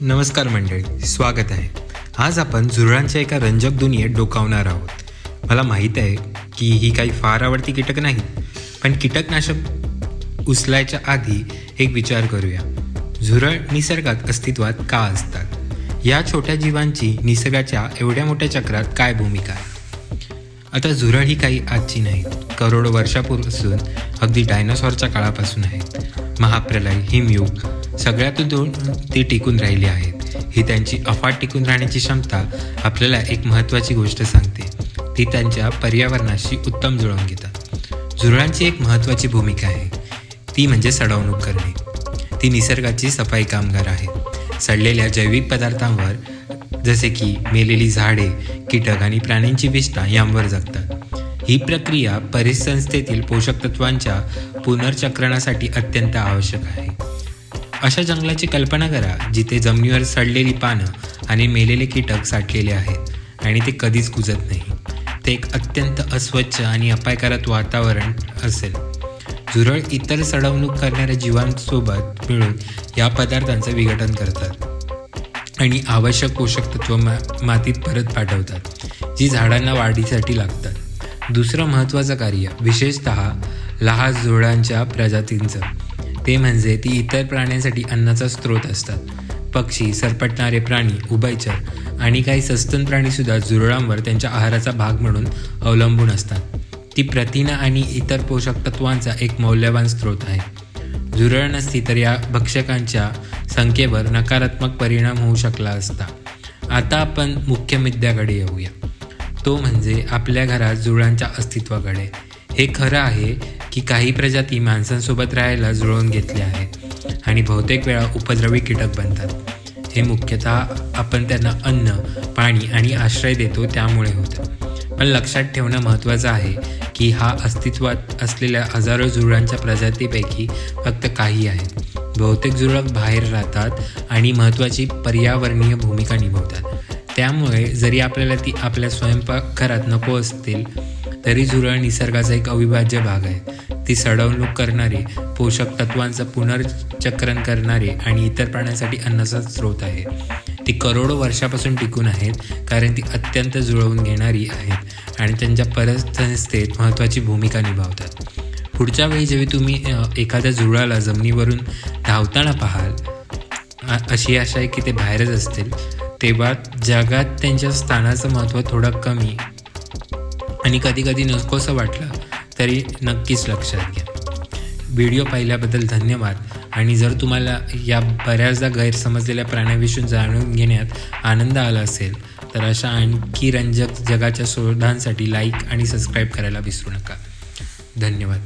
नमस्कार मंडळी स्वागत आहे. आज आपण झुरळांच्या एका रंजक दुनियेत डोकावणार आहोत. मला माहीत आहे की ही काही फार आवडती कीटक नाही पण कीटकनाशक उचलायच्या आधी एक विचार करूया. झुरळ निसर्गात अस्तित्वात का असतात? या छोट्या जीवांची निसर्गाच्या एवढ्या मोठ्या चक्रात काय भूमिका आहे? आता झुरळ ही काही आजची नाहीत करोडो वर्षापूर्वीपासून अगदी डायनासॉरच्या काळापासून आहेत महाप्रलय हिमयुग सगळ्यातून ती टिकून राहिली आहेत ही त्यांची अफाट टिकून राहण्याची क्षमता आपल्याला एक महत्त्वाची गोष्ट सांगते. ती त्यांच्या पर्यावरणाशी उत्तम जुळवून घेतात. झुरळांची एक महत्त्वाची भूमिका आहे. ती म्हणजे सडवणूक करणे. ती निसर्गाची सफाई कामगार आहेत. सडलेल्या जैविक पदार्थांवर जसे की मेलेली झाडे कीटक आणि प्राण्यांची विष्ठा यांवर जगतात. ही प्रक्रिया परिसंस्थेतील पोषक तत्वांच्या पुनर्चक्रणासाठी अत्यंत आवश्यक आहे. अशा जंगलाची कल्पना करा जिथे जमिनीवर सडलेली पानं आणि मेलेले कीटक साठलेले आहेत आणि ते कधीच कुजत नाही. ते एक अत्यंत अस्वच्छ आणि अपायकारक वातावरण असेल. झुरळ इतर सडवणूक करणाऱ्या जीवांसोबत मिळून या पदार्थांचं विघटन करतात आणि आवश्यक पोषक तत्व मा मातीत परत पाठवतात जी झाडांना वाढीसाठी लागतात. दुसरं महत्त्वाचं कार्य विशेषत लहान झुरळांच्या प्रजातींचं. ते म्हणजे ती इतर प्राण्यांसाठी अन्नाचा स्रोत असतात. पक्षी सरपटणारे प्राणी उभयचर आणि काही सस्तन प्राणीसुद्धा झुरळांवर त्यांच्या आहाराचा भाग म्हणून अवलंबून असतात. ती प्रथिनं आणि इतर पोषक तत्वांचा एक मौल्यवान स्रोत आहे. झुरळ नसती तर या भक्षकांच्या संख्येवर नकारात्मक परिणाम होऊ शकला असता. आता आपण मुख्य मुद्द्याकडे येऊया. तो म्हणजे आपल्या घरात झुरळांच्या अस्तित्वाकडे. हे खरं आहे की काही प्रजाती माणसांसोबत राहायला जुळवून घेतल्या आहेत आणि बहुतेक वेळा उपद्रवी कीटक बनतात. हे मुख्यतः आपण त्यांना अन्न पाणी आणि आश्रय देतो त्यामुळे होतं. पण लक्षात ठेवणं महत्त्वाचं आहे की हा अस्तित्वात असलेल्या हजारो जुळांच्या प्रजातीपैकी फक्त काही आहेत बहुतेक जुळक बाहेर राहतात आणि महत्त्वाची पर्यावरणीय भूमिका निभावतात. त्यामुळे जरी आपल्याला ती आपल्या स्वयंपाकघरात नको असतील तरी झुरळ निसर्गाचा एक अविभाज्य भाग आहे. ती सडवणूक करणारी पोषक तत्वांचं पुनर्चक्रण करणारे आणि इतर प्राण्यांसाठी अन्नाचा स्रोत आहे. ती करोडो वर्षापासून टिकून आहेत कारण ती अत्यंत जुळवून घेणारी आहेत आणि त्यांच्या परिसंस्थेत महत्त्वाची भूमिका निभावतात. पुढच्या वेळी जेव्हा तुम्ही एखाद्या जुळाला जमिनीवरून धावताना पाहाल अशी आशा आहे की ते बाहेरच असतील तेव्हा जगात त्यांच्या स्थानाचं महत्त्व थोडं कमी आणि कधी कधी नकोसं वाटलं तरी नक्कीच लक्षात घ्या. व्हिडिओ पाहिल्याबद्दल धन्यवाद. आणि जर तुम्हाला या बऱ्याचदा गैरसमजलेल्या प्राण्याविषयी जाणून घेण्यात आनंद आला असेल तर अशा आणखी रंजक जगाच्या शोधांसाठी लाईक आणि सबस्क्राईब करायला विसरू नका. धन्यवाद.